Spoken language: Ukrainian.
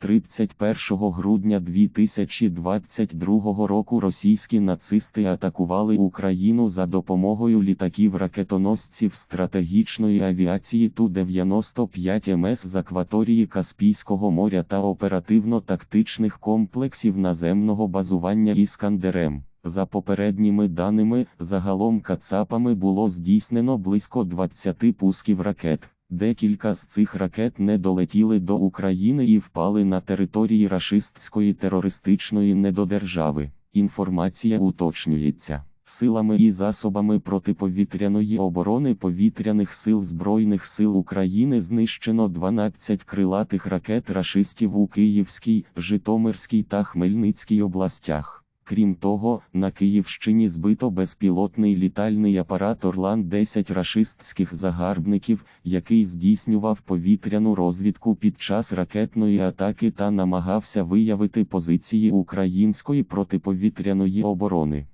31 грудня 2022 року російські нацисти атакували Україну за допомогою літаків ракетоносців стратегічної авіації Ту-95 МС з акваторії Каспійського моря та оперативно-тактичних комплексів наземного базування Іскандерем. За попередніми даними, загалом кацапами було здійснено близько 20 пусків ракет. Декілька з цих ракет не долетіли до України і впали на території рашистської терористичної недодержави. Інформація уточнюється. Силами і засобами протиповітряної оборони повітряних сил Збройних сил України знищено 12 крилатих ракет рашистів у Київській, Житомирській та Хмельницькій областях. Крім того, на Київщині збито безпілотний літальний апарат Орлан-10 рашистських загарбників, який здійснював повітряну розвідку під час ракетної атаки та намагався виявити позиції української протиповітряної оборони.